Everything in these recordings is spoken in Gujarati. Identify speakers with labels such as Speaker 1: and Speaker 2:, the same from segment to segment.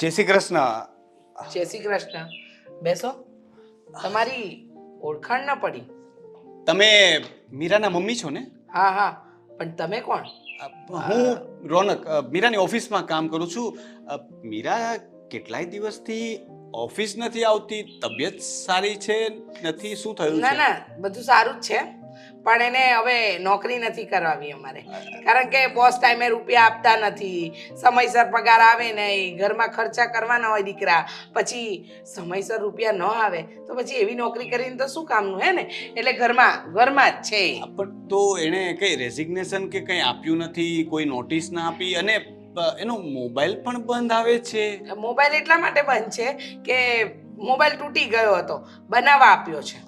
Speaker 1: જય શ્રી કૃષ્ણ.
Speaker 2: જય શ્રી કૃષ્ણ. બેસો. તમારી ઓળખાણ ના પડી.
Speaker 1: તમે મીરાના મમ્મી છો ને?
Speaker 2: હા હા. પણ તમે કોણ?
Speaker 1: હું રોનક. મીરાની ઓફિસમાં કામ કરું છું. મીરા કેટલાય દિવસથી ઓફિસ નથી આવતી? તબિયત સારી છે? નથી? શું થયું
Speaker 2: ના ના. બધું સારું જ છે. પણ એને હવે નોકરી નથી કરવાવી અમારે. કારણ કે બોસ ટાઈમે રૂપિયા આપતા નથી. સમયસર પગાર આવે નહીં. ઘરમાં ખર્ચા કરવાના હોય દીકરા. પછી સમયસર રૂપિયા ન આવે તો પછી એવી નોકરી કરીને તો શું કામનું હે ને? એટલે ઘરમાં ઘરમાં જ છે.
Speaker 1: પણ તો એણે કંઈ રેઝિગ્નેશન કે કંઈ આપ્યું નથી કોઈ નોટિસ ના આપી અને એનો મોબાઈલ પણ બંધ આવે છે.
Speaker 2: મોબાઈલ એટલા માટે બંધ છે કે મોબાઈલ તૂટી ગયો હતો. બનાવવા આપ્યો છે.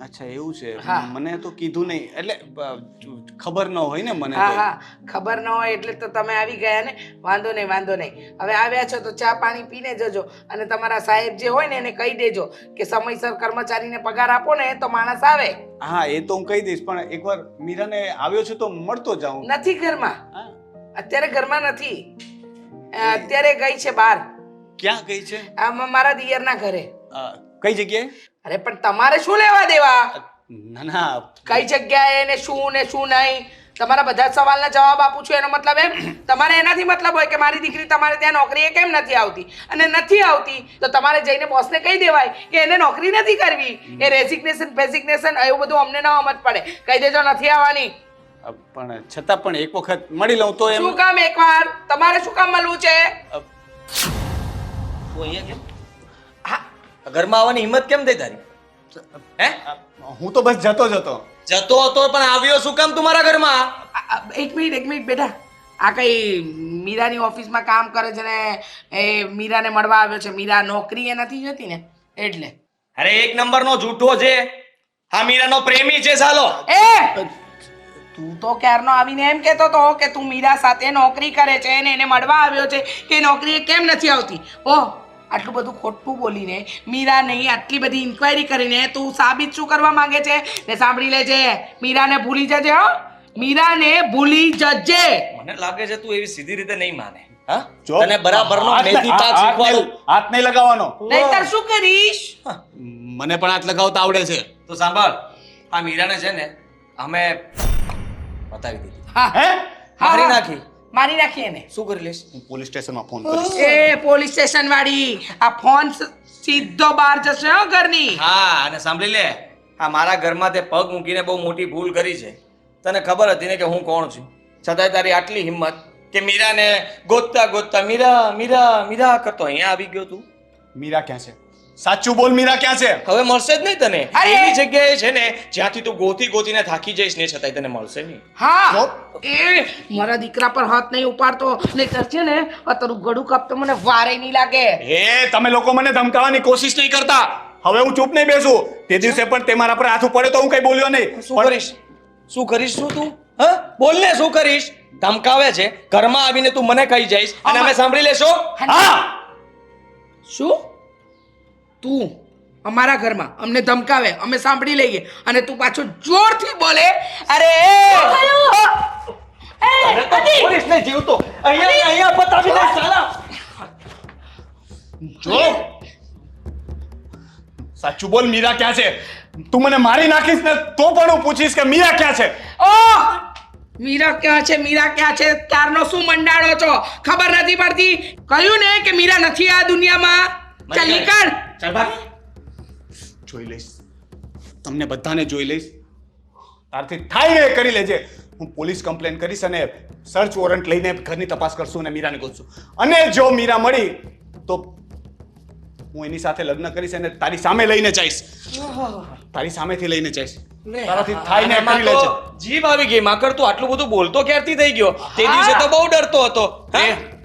Speaker 1: અચ્છા એવું છે. મને તો કીધું નહીં. એટલે ખબર ન હોય ને મને
Speaker 2: હા હા. ખબર ન હોય એટલે તો તમે આવી ગયા ને? વાંધો નહીં વાંધો નહીં. હવે આવ્યા છો તો ચા પાણી પીને જજો અને તમારા સાહેબ જે હોય ને એને કહી દેજો કે સમયસર કર્મચારીને પગાર આપો ને તો માણસ આવે.
Speaker 1: હા એ તો હું કહી દઈશ પણ એકવાર મીરાને આવ્યો છે તો મળતો જાઉં.
Speaker 2: નથી ઘરમાં. અત્યારે ઘરમાં નથી. અત્યારે ગઈ છે બહાર.
Speaker 1: ક્યાં ગઈ છે?
Speaker 2: આમ મારા દિયરના ઘરે.
Speaker 1: કઈ જગ્યાએ?
Speaker 2: અરે પણ તમારે શું લેવા દેવા?
Speaker 1: ના ના.
Speaker 2: કઈ જગ્યાએ ને શું ને શું નહીં? તમારા બધા જ સવાલના જવાબ આપું છું. એનો મતલબ એમ તમારે એનાથી મતલબ હોય કે મારી દીકરી તમારે ત્યાં નોકરીએ કેમ નથી આવતી? અને નથી આવતી તો તમારે જઈને બોસને કહી દેવાય કે એને નોકરી નથી કરવી. એ રેઝિગ્નેશન ફેઝિગ્નેશન એવું બધું અમને ન સમજ પડે. કહી દેજો નથી આવવાની.
Speaker 1: પણ છતાં પણ એક વખત મળી લઉં તો એમ
Speaker 2: શું કામ એકવાર? તમારે શું કામ મળવું છે?
Speaker 1: અ,
Speaker 3: કેમ ઘરમાં આવવાની હિંમત કેમ થઈ તારી? હે?
Speaker 1: હું તો બસ જતો જ હતો.
Speaker 3: જતો હતો પણ આવ્યો શું કામ તું મારા ઘરમાં?
Speaker 2: એક મિનિટ એક મિનિટ બેટા. આ કઈ મીરાની ઓફિસમાં કામ કરે છે ને એ મીરાને મળવા આવ્યો છે. મીરા નોકરી એ નથી જતી ને એટલે.
Speaker 3: અરે એક નંબરનો જૂઠો છે. હા મીરાનો પ્રેમી છે સાલો.
Speaker 2: એ! તું તો ક્યારનો આવીને એમ કહેતો તો કે તું મીરા સાથે નોકરી કરે છે ને એને મળવા આવ્યો છે કે નોકરી એ કેમ નથી આવતી? ઓહ આટલું બધું ખોટું બોલીને મીરા નહીં આટલી બધી ઇન્ક્વાયરી કરીને તું સાબિત શું કરવા માંગે છે? ને સાંભળી લેજે. મીરાને ભૂલી જજે હો. મીરાને ભૂલી જજે.
Speaker 3: મને લાગે છે તું એવી સીધી રીતે નહીં માને. હા?
Speaker 1: જો,
Speaker 3: તને બરાબરનો મેથી પાક શીખવાડું.
Speaker 1: હાથ નહીં લગાવવાનો.
Speaker 2: નહીતર શું કરીશ?
Speaker 1: મને પણ હાથ લગાવતા આવડે છે.
Speaker 3: તો સાંભળ આ મીરાને છે ને અમે બતાવી દીધી.
Speaker 2: હા
Speaker 1: હે.
Speaker 3: મારી નાખી.
Speaker 2: મારી નાખી એને.
Speaker 3: શું કરી લઈશ?
Speaker 1: હું પોલીસ સ્ટેશનમાં ફોન કરીશ.
Speaker 2: એ પોલીસ સ્ટેશન વાળી આ ફોન સીધો બહાર જશે હો ઘરની.
Speaker 3: હા અને સાંભળી લે. આ મારા ઘરમાં તે પગ મૂકીને બહુ મોટી ભૂલ કરી છે. તને ખબર હતી ને કે હું કોણ છું? છતાંય તારી આટલી હિંમત કે મીરાને ગોતતા ગોતતા મીરા મીરા મીરા કરતો અહીંયા આવી ગયો તું?
Speaker 1: મીરા ક્યાં છે? સાચું બોલ મીરા ક્યાં છે?
Speaker 3: હવે મળશે જ નહીં તને. એવી જગ્યાએ છે ને જ્યાંથી તું ગોતી ગોતીને થાકી જઈશ ને છતાંય તને મળશે નહીં.
Speaker 2: હા! એ મારા દીકરા પર હાથ નહીં ઉપાડતો. નહીતર છે ને આ તારું ગળું કાપતો મને વારે નહીં લાગે.
Speaker 1: એ તમે લોકો મને ધમકાવવાની કોશિશ નહીં કરતા. હવે હું ચૂપ નહીં બેસું. તે દિવસે પણ તે મારા પર હાથ પડે તો હું કઈ બોલ્યો નહીં.
Speaker 3: શું કરીશ? શું કરીશ શું તું? હા? બોલ ને શું કરીશ? ધમકાવે છે. ઘરમાં આવીને તું મને કહી જઈશ. અને અમે સાંભળી લેશો.
Speaker 1: હા!
Speaker 2: શું? તું અમારા ઘરમાં અમને ધમકાવે અમે સાંભળી લઈએ અને તું પાછો જોરથી બોલે અરે!
Speaker 3: જીવતો. અહીંયા અહીંયા બતાવી દઈશ સાલા
Speaker 1: જો! સાચું બોલ મીરા ક્યાં છે? તું મને મારી નાખીશ ને તો પણ હું પૂછીશ કે મીરા ક્યાં છે?
Speaker 2: ઓ! મીરા ક્યાં છે મીરા ક્યાં છે? તારનો શું મંડાળો છો? ખબર નથી પડતી? કહ્યું ને કે મીરા નથી આ દુનિયામાં? ચાલ નીકળ
Speaker 3: ચાલ ભાગ
Speaker 1: જોઈ લઈશ. તમને બધાને જોઈ લઈશ. તારથી થાય ને કરી લેજે. હું પોલીસ કમ્પ્લેન કરીશ અને સર્ચ વોરંટ લઈને ઘરની તપાસ કરશું અને મીરાને ગોતશું. અને જો મીરા મળી તો હું એની સાથે લગ્ન કરીશ અને તારી સામે લઈને જઈશ. તારી સામેથી લઈને જઈશ. તારાથી થાય ને કરી લેજે.
Speaker 3: જીભ આવી ગઈ. માકડ તું આટલું બધું બોલતો ક્યારથી થઈ ગયો? તે દિવસે તો બહુ ડરતો હતો.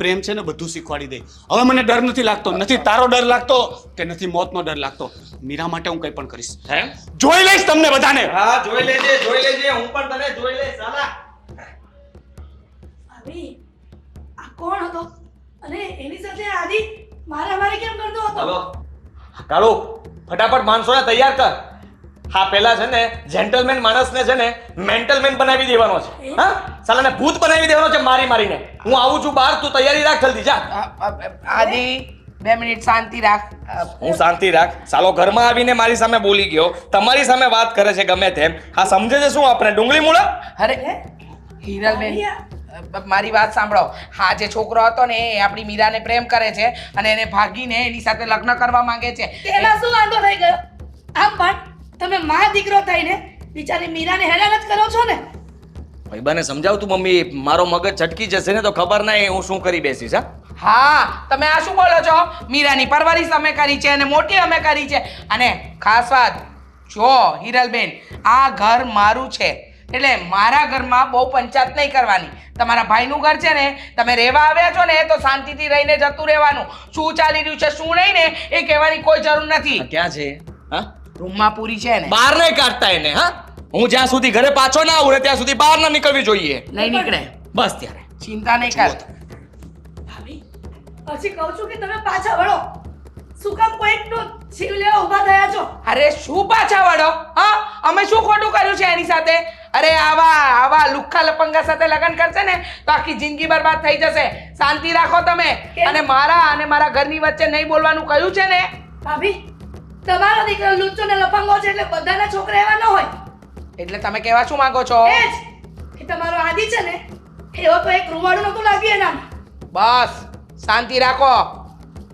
Speaker 1: પ્રેમ છે ને બધું શીખવાડી દે. હવે મને ડર નથી લાગતો. નથી તારો ડર લાગતો કે નથી મોતનો ડર લાગતો. મીરા માટે હું કંઈ પણ કરીશ.
Speaker 3: હે?
Speaker 1: જોઈ લઈશ તમને બધાને.
Speaker 3: હા જોઈ લેજે જોઈ લેજે. હું પણ તને જોઈ લઈશ. સાલા
Speaker 4: ભાભી આ કોણ હતો? અને એની સાથે આદિ? મારા અમારે કેમ કરતો હતો?
Speaker 3: હલો. કાળુ ફટાફટ માણસોને તૈયાર કર. હા પેલા છે ને જેન્ટલમેન માણસને છે ને મેન્ટલમેન બનાવી દેવાનો છે. હા? સાલાને ભૂત બનાવી દેવાનો છે મારી મારીને. હું આવું છું બહાર તું તૈયારી રાખ જલ્દી જા.
Speaker 2: આદિ બે મિનિટ શાંતિ રાખ.
Speaker 3: હું શાંતિ રાખ. સાલો ઘરમાં આવીને મારી સામે બોલી ગયો. તમારી સામે વાત કરે છે ગમે તેમ. હા સમજે છે શું આપણે? ડુંગળી મૂળા?
Speaker 2: અરે હિરલબેન. મારી વાત સાંભળો. હા જે છોકરો હતો ને એ આપણી મીરાને પ્રેમ કરે છે અને એને ભાગીને એની સાથે લગ્ન કરવા માંગે છે.
Speaker 4: તેમાં શું વાંધો થઈ ગયો? આમ પણ તમે મા દીકરો થઈને બિચારી મીરાને હેરાન જ કરો છો ને?
Speaker 3: ભાઈબાને સમજાવ તું મમ્મી મારો મગજ છટકી જશે ને તો ખબર ના હું શું કરી બેસીશ હા?
Speaker 2: હા તમે આ શું બોલો છો? મીરાની પરવરિશ અમે કરી છે અને મોટી અમે કરી છે. અને ખાસ વાત જો હિરલબેન આ ઘર મારું છે. એટલે મારા ઘરમાં બહુ પંચાયત નહીં કરવાની. તમારા ભાઈનું ઘર છે ને તમે રહેવા આવ્યા છો ને તો શાંતિથી રહીને જતું રહેવાનું. શું ચાલી રહ્યું છે શું નહીં ને એ કહેવાની કોઈ જરૂર નથી.
Speaker 3: ક્યાં છે? હા?
Speaker 2: રૂમમાં પૂરી છે ને.
Speaker 3: બહાર નહીં કાઢતા એને હા? હું જ્યાં સુધી ઘરે પાછો ના આવું ને ત્યાં સુધી બહાર ના નીકળવી જોઈએ.
Speaker 2: નહીં નીકળે.
Speaker 3: બસ ત્યારે.
Speaker 2: ચિંતા નહીં કર.
Speaker 4: પછી કહું છું કે તમે પાછા વળો. શું કામ કોઈકનું જીવ લેવા ઊભા થયા છો?
Speaker 2: અરે શું પાછા વળો? હા? અમે શું ખોટું કર્યું છે એની સાથે? અરે આવા આવા લુખ્ખા લપંગા સાથે લગ્ન કરશે ને તો આખી જિંદગી બરબાદ થઈ જશે. શાંતિ રાખો તમે. અને મારા અને મારા ઘરની વચ્ચે નહીં બોલવાનું કહ્યું છે ને?
Speaker 4: ભાભી તમારો દીકરો લુચ્ચો ને લફંગો છે એટલે બધાના છોકરા એવા ન હોય.
Speaker 2: એટલે તમે કહેવા શું માંગો છો?
Speaker 4: એ જ કે તમારો આદિ છે ને એવો તો એક રૂવાડું નતું લાગ્યું એના
Speaker 2: બસ શાંતિ રાખો.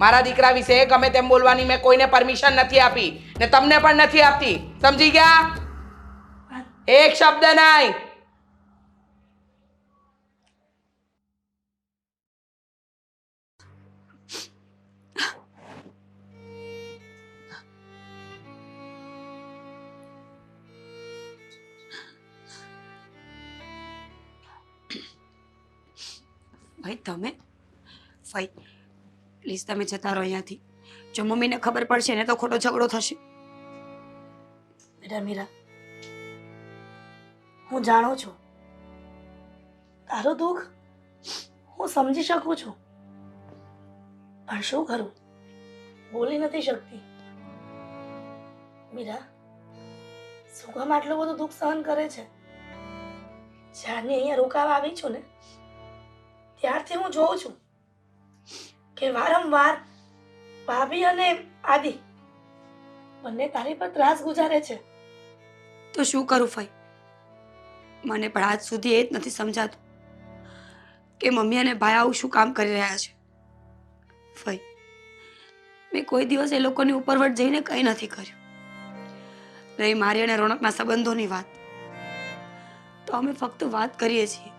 Speaker 2: મારા દીકરા વિશે ગમે તેમ બોલવાની મેં કોઈને પરમિશન નથી આપી. ને તમને પણ નથી આપતી. સમજી ગયા? એક શબ્દ નહીં.
Speaker 5: ભાઈ, તમે? ભાઈ પ્લીઝ તમે જતા રહો અહીંયાથી જો મમ્મીને ખબર પડશે ને તો ખોટો ઝઘડો થશે.
Speaker 4: બેટા મીરા, હું જાણું છું. તારું દુઃખ હું સમજી શકું છું. પણ શું કરું? બોલી નથી શકતી. મીરા શું કામ આટલું બધું દુઃખ સહન કરે છે? જ્યારની અહીંયા રોકાવા આવી છું ને, ત્યારથી હું જોઉં છું. કે વારંવાર ભાભી અને આદિ બંને તારી પર ત્રાસ ગુજારે છે.
Speaker 5: તો શું કરું ફઈ? મને પણ આજ સુધી એ જ નથી સમજાતું કે મમ્મી અને ભાઈ આવું શું કામ કરી રહ્યા છે. ફઈ, મેં કોઈ દિવસ એ લોકોની ઉપરવટ જઈને કંઈ નથી કર્યું. રહી મારી અને રોનકના સંબંધોની વાત. તો અમે ફક્ત વાત કરીએ છીએ,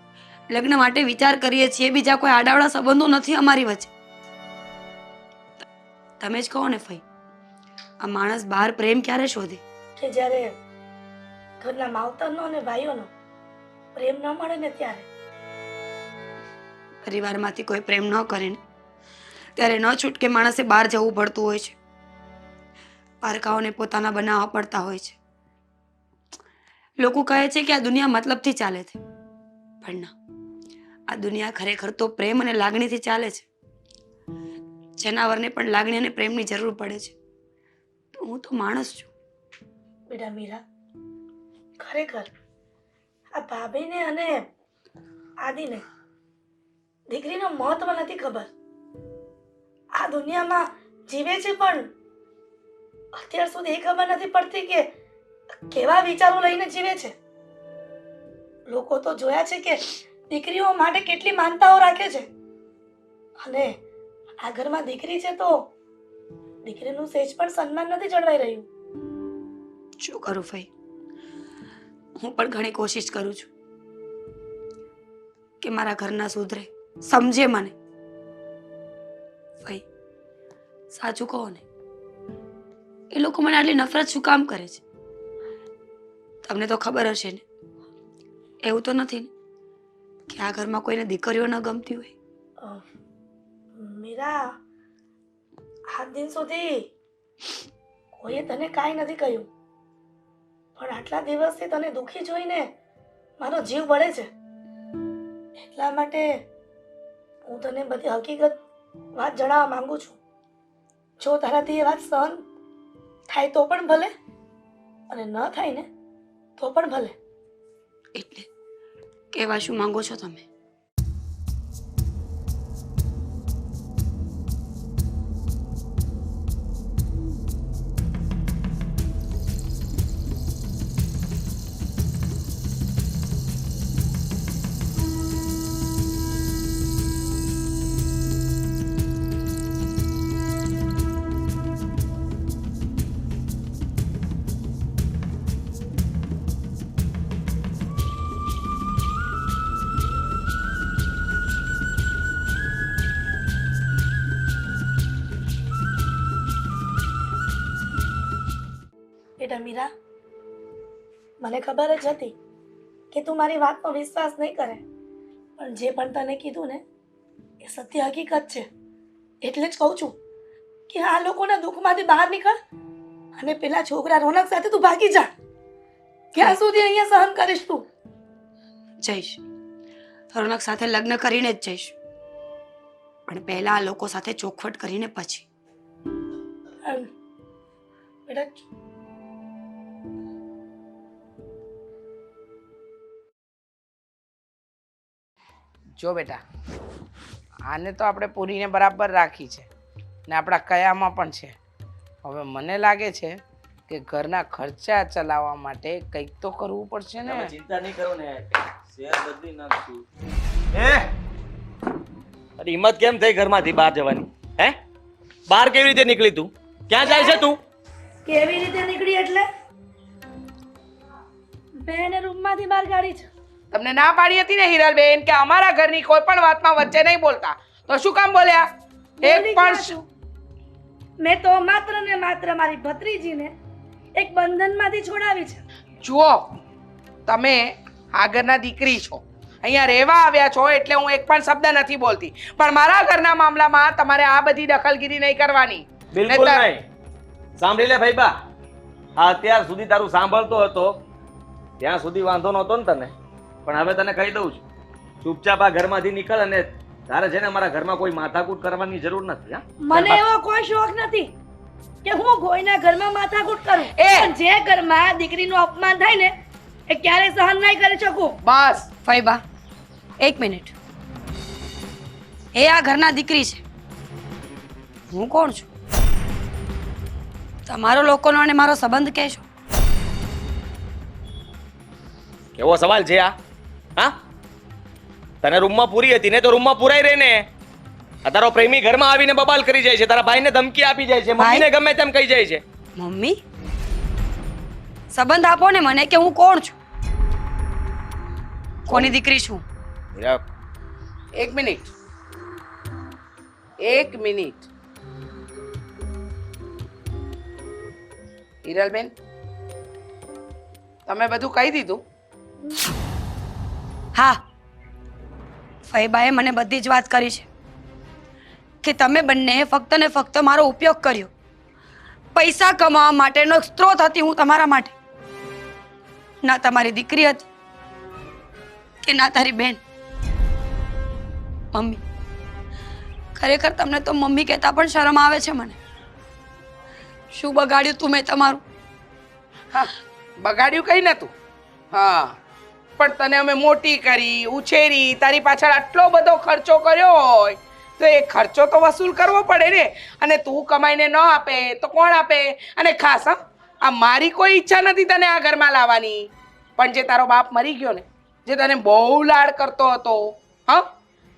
Speaker 5: લગ્ન માટે વિચાર કરીએ છીએ, બીજા કોઈ આડાવડા સંબંધો નથી અમારી વચ્ચે. તમે જ કહો ને ભાઈ આ માણસ બહાર પ્રેમ ક્યારે શોધે?
Speaker 4: કે જ્યારે ઘરના માવતરનો અને ભાઈઓનો પ્રેમ ન મળે ને ત્યારે?
Speaker 5: પરિવારમાંથી કોઈ પ્રેમ ન કરે ને ત્યારે ન છૂટકે માણસે બહાર જવું પડતું હોય છે. પારકાઓને પોતાના બનાવવા પડતા હોય છે. લોકો કહે છે કે આ દુનિયા મતલબથી ચાલે છે. પણ ના આ દુનિયા ખરેખર તો પ્રેમ અને લાગણીથી ચાલે છે. જનાવરને પણ લાગણી અને પ્રેમની જરૂર પડે છે. તો હું તો માણસ છું.
Speaker 4: બેટા મીરા, ખરેખર આ ભાભીને અને આદિને દીકરીનું મહત્વ નથી ખબર. આ દુનિયામાં જીવે છે પણ અત્યાર સુધી એ ખબર નથી પડતી કે કેવા વિચારો લઈને જીવે છે. લોકો તો જોયા છે કે દીકરીઓ માટે કેટલી માનતાઓ રાખે છે. અને આ ઘરમાં દીકરી છે તો દીકરીનું સેજ પણ સન્માન નથી જળવાઈ રહ્યું.
Speaker 5: શું કરું ભાઈ હું પણ ઘણી કોશિશ કરું છું કે મારા ઘરના સુધરે સમજે મને. ભાઈ સાચું કહો ને એ લોકો મને આટલી નફરત શું કામ કરે છે? તમને તો ખબર હશે ને એવું તો નથી ને કે આ ઘરમાં કોઈને દીકરીઓ ન ગમતી હોય.
Speaker 4: મીરા આજ દિન સુધી કોઈએ તને કાંઈ નથી કહ્યું. પણ આટલા દિવસથી તને દુઃખી જોઈને મારો જીવ બળે છે. એટલા માટે હું તને બધી હકીકત વાત જણાવવા માંગુ છું. જો તારાથી એ વાત સહન થાય તો પણ ભલે અને ન થાય ને તો પણ ભલે.
Speaker 5: એટલે કહેવા શું માંગો છો તમે?
Speaker 4: બેટા મીરા મને ખબર જ હતી કે તું મારી વાતનો વિશ્વાસ નહીં કરે. પણ જે પણ તને કીધું ને એ સત્ય હકીકત છે. એટલે જ કહું છું કે આ લોકોના દુઃખમાંથી બહાર નીકળ અને પેલા છોકરા રોનક સાથે તું ભાગી જા. ક્યાં સુધી અહીંયા સહન કરીશ તું.
Speaker 5: જઈશ. રોનક સાથે લગ્ન કરીને જ જઈશ. પણ પહેલા આ લોકો સાથે ચોખવટ કરીને પછી.
Speaker 4: બેટા
Speaker 2: જો બેટા આને તો આપણે પૂરીને બરાબર રાખી છે ને આપણા કયામાં પણ છે. હવે મને લાગે છે કે ઘરના ખર્ચા ચલાવવા માટે કંઈક તો કરવું પડશે ને.
Speaker 3: ચિંતા નહીં કરો ને શેર બદલી નાખશું. એ! અરે હિંમત કેમ થઈ ઘરમાંથી બહાર જવાની? હે? બહાર કેવી રીતે નીકળી તું? ક્યાં જાય છે તું?
Speaker 4: કેવી રીતે નીકળી એટલે? બેને રૂમમાંથી બહાર કાઢી છે.
Speaker 2: તમને ના પાડી હતી ને હિરલબેન કે અમારા ઘરની કોઈ પણ વાતમાં વચ્ચે નહીં બોલતા? તો શું કામ બોલ્યા? એક પણ
Speaker 4: ક્યાં મેં તો માત્ર ને માત્ર મારી ભત્રીજીને એક બંધનમાંથી છોડાવી છે.
Speaker 2: જુઓ તમે આગળના દીકરી છો. અહીંયા રહેવા આવ્યા છો એટલે હું એક પણ શબ્દ નથી બોલતી. પણ મારા ઘરના મામલામાં તમારે આ બધી દખલગીરી નહીં કરવાની.
Speaker 3: બિલકુલ નહીં. સાંભળી લે ભાઈ બા આ અત્યાર સુધી તારું સાંભળતો હતો. ત્યાં સુધી વાંધો નહોતો ને તને. પણ હવે તને કહી દઉં છું ચૂપચાપ આ ઘરમાંથી નીકળ અને તારે છે ને અમારા ઘરમાં કોઈ માથાકૂટ કરવાની જરૂર નથી હા?
Speaker 4: મને એવો કોઈ શોખ નથી કે હું કોઈના ઘરમાં માથાકૂટ કરું.
Speaker 2: એ!
Speaker 4: પણ જે ઘરમાં દીકરીનું અપમાન થાય ને એ ક્યારે સહન નહીં કરી શકું.
Speaker 2: બસ
Speaker 5: ફઈબા એક મિનિટ. એ આ ઘરના દીકરી છે. હું કોણ છું? તમારો લોકોનો અને મારો સંબંધ કહેશો?
Speaker 3: કેવો સવાલ છે આ? હા? તને રૂમમાં પૂરી હતી ને તો રૂમમાં પુરાઈ રહે ને તારો પ્રેમી ઘરમાં આવીને બબાલ કરી જાય છે. તારા ભાઈને ધમકી આપી જાય છે? મમ્મીને ગમે તેમ કહી જાય છે.
Speaker 5: મમ્મી? સંબંધ આપો ને મને કે હું કોણ છું? કોની દીકરી છું?
Speaker 2: એક મિનિટ. એક મિનિટ. હિરલબેન તમે બધું કહી દીધું?
Speaker 5: હા. ફૈબાએ મને બધી જ વાત કરી છે કે તમે બંને ફક્ત ને ફક્ત મારો ઉપયોગ કર્યો. પૈસા કમાવા માટેનો સ્ત્રોત હતી હું તમારા માટે. ના તમારી દીકરી હતી કે ના તારી બેન. મમ્મી. ખરેખર તમને તો મમ્મી કહેતા પણ શરમ આવે છે મને. શું બગાડ્યું તું મેં તમારું?
Speaker 2: હા. બગાડ્યું કઈ નતું હા. પણ તને અમે મોટી કરી ઉછેરી તારી પાછળ આટલો બધો ખર્ચો કર્યો હોય તો એ ખર્ચો તો વસૂલ કરવો પડે ને. અને તું કમાઈને ન આપે તો કોણ આપે? અને ખાસ હા આ મારી કોઈ ઈચ્છા નથી તને આ ઘરમાં લાવવાની. પણ જે તારો બાપ મરી ગયો ને જે તને બહુ લાડ કરતો હતો હા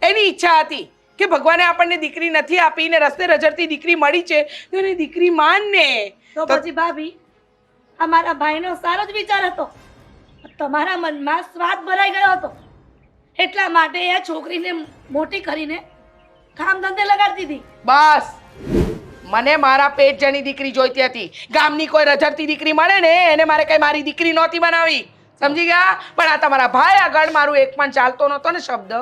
Speaker 2: એની ઈચ્છા હતી કે ભગવાને આપણને દીકરી નથી આપી ને રસ્તે રજડતી દીકરી મળી છે તો એને દીકરી માન ને
Speaker 4: તો પછી ભાભી આ મારા ભાઈનો સારો જ વિચાર હતો. તમારા મનમાં સ્વાદ ભરાઈ ગયો હતો. એટલા માટે એ છોકરીને મોટી કરીને કામ ધંધે લગાડતી હતી
Speaker 2: બસ. મને મારા પેટ જની દીકરી જોઈતી હતી. ગામની કોઈ રજડતી દીકરી મળે ને, એને મારે કઈ મારી દીકરી નહોતી બનાવી. સમજી ગયા? પણ આ તમારા ભાઈ આગળ મારું એક પણ ચાલતો નહોતો ને શબ્દ.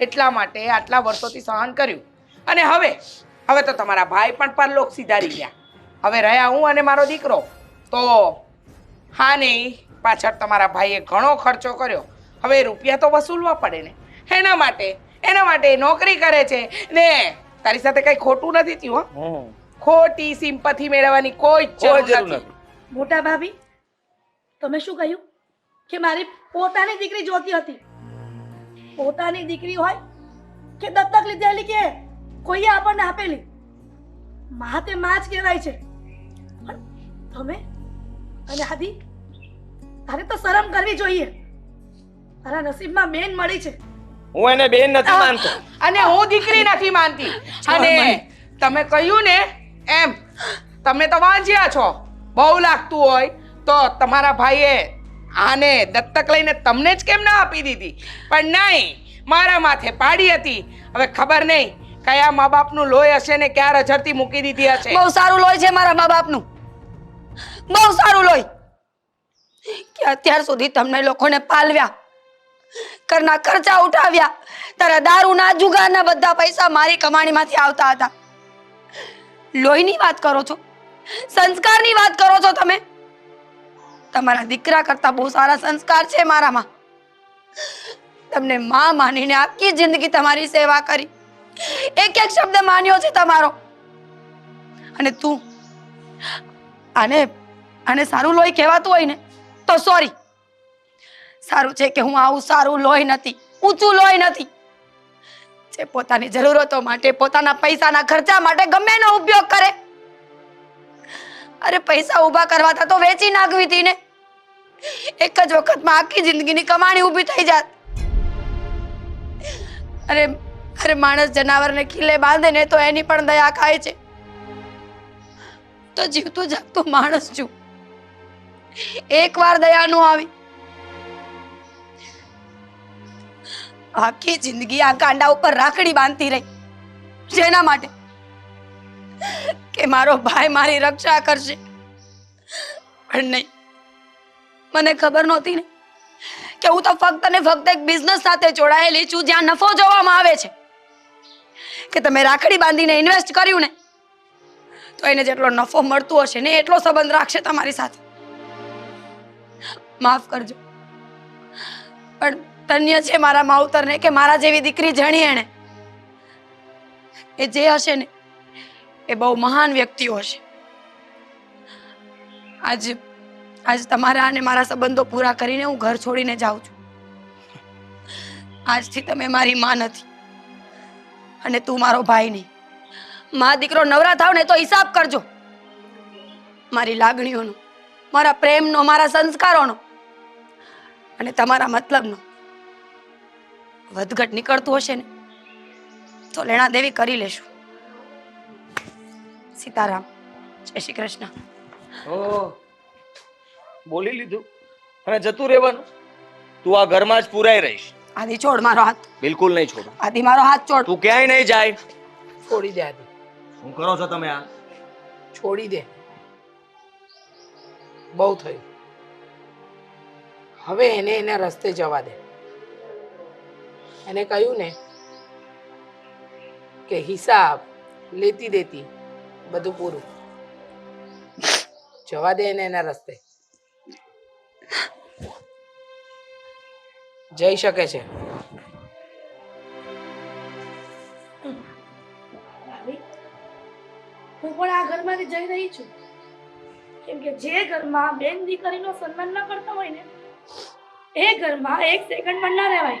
Speaker 2: એટલા માટે આટલા વર્ષોથી સહન કર્યું. અને હવે હવે તો તમારા ભાઈ પણ પરલોક સિધારી ગયા. હવે રહ્યા હું અને મારો દીકરો. તો હા નહીં પાછળ તમારા ભાઈએ ઘણો ખર્ચો કર્યો. હવે રૂપિયા તો વસૂલવા પડે ને. એના માટે એના માટે નોકરી કરે છે. ને તારી સાથે કઈ ખોટું નથી થયું હો. ખોટી સિમ્પથી મેળવવાની કોઈ જ જરૂર નથી.
Speaker 3: નથી.
Speaker 4: મોટા ભાભી તમે શું કહ્યું? કે મારી પોતાની દીકરી જોતી હતી. પોતાની દીકરી હોય કે દત્તક લીધેલી કે કોઈએ આપણને આપેલી. મા તે માં જ કહેવાય છે. પણ તમે અને આદિ તારે તો શરમ કરવી જોઈએ. તારા નસીબમાં બેન મળી છે.
Speaker 3: હું એને બેન નથી માનતો.
Speaker 2: અને હું દીકરી નથી માનતી. અને તમે કહ્યું ને એમ તમે તો વાંચ્યા છો. બહુ લાગતું હોય તો તમારા ભાઈએ આને દત્તક લઈને તમને જ કેમ ના આપી દીધી? પણ નહીં મારા માથે પાડી હતી. હવે ખબર નહીં કયા મા બાપનું લોહી હશે ને ક્યાં રજરતી મૂકી દીધી હશે.
Speaker 5: બહુ સારું લોહી છે મારા મા બાપનું બહુ સારું લોહી. કે અત્યાર સુધી તમને લોકોને પાલવ્યા, ઘરના ખર્ચા ઉઠાવ્યા, તારા દારૂના જુગારના બધા પૈસા મારી કમાણીમાંથી આવતા હતા. લોહીની વાત કરો છો? સંસ્કારની વાત કરો છો તમે? તમારા દીકરા કરતા બહુ સારા સંસ્કાર છે મારામાં. તમને માં માનીને આખી જિંદગી તમારી સેવા કરી. એક એક શબ્દ માન્યો છે તમારો. અને તું, આને આને સારું લોહી કહેવાતું હોય ને તો સોરી સારું છે કે હું આવું સારું લોહી નથી, ઊંચું લોહી નથી. જે પોતાની જરૂરતો માટે, પોતાના પૈસાના ખર્ચા માટે ગમે એનો ઉપયોગ કરે. અરે પૈસા ઊભા કરવા તો વેચી નાખવી હતી ને. એક જ વખતમાં આખી જિંદગીની કમાણી ઊભી થઈ જાત. અરે અરે માણસ જનાવરને ખીલે બાંધે ને તો એની પણ દયા ખાય છે. તો જીવતું જાગતું માણસ છું. એકવાર દયા નો આવી. આખી જિંદગી આ કાંડા ઉપર રાખડી બાંધતી રહી. જેના માટે કે મારો ભાઈ મારી રક્ષા કરશે. પણ નહીં. મને ખબર નહોતી ને કે હું તો ફક્ત ને ફક્ત એક બિઝનેસ સાથે જોડાયેલી છું, જ્યાં નફો જોવામાં આવે છે. કે તમે રાખડી બાંધીને ઇન્વેસ્ટ કર્યું ને, તો એને જેટલો નફો મળતો હશે ને એટલો સંબંધ રાખશે તમારી સાથે. માફ કરજો. પણ ધન્ય છે મારા માવતરને કે મારા જેવી દીકરી જણી એણે. એ જે હશે ને, એ બહુ મહાન વ્યક્તિઓ હશે. આજ આજ તમારા અને મારા સંબંધો પૂરા કરીને હું ઘર છોડીને જાઉં છું. આજથી તમે મારી માં નથી. અને તું મારો ભાઈ નહીં. મા દીકરો નવરા થાવ ને તો હિસાબ કરજો. મારી લાગણીઓનો મારા પ્રેમનો મારા સંસ્કારોનો અને તમારા મતલબનો. વધઘટ નીકળતું હશે ને તો લેણા દેવી કરી લેશું. સીતારામ જય શ્રી કૃષ્ણ.
Speaker 3: ઓ બોલી લીધું. અને જતું રહેવાનું. તું આ ઘરમાં જ પુરાઈ રહીશ.
Speaker 5: આદિ છોડ મારો હાથ.
Speaker 3: બિલકુલ નહીં છોડ.
Speaker 5: આદિ મારો હાથ છોડ.
Speaker 3: તું ક્યાંય નહીં જાય.
Speaker 2: છોડી દે આદિ.
Speaker 3: શું કરો છો તમે આ?
Speaker 2: છોડી દે. બહુ થયું હવે એને એના રસ્તે જવા દે. એને કહ્યું ને કે હિસાબ લેતી દેતી, બધું પૂરું. જવા દે એને એના રસ્તે. જઈ શકે છે.
Speaker 4: હું પણ આ ઘરમાંથી જઈ રહી છું. કેમ કે જે ઘરમાં બેન દીકરીનો સન્માન ન કરતા હોય ને, એ ઘરમાં એક સેકન્ડ પણ ના રહેવાય.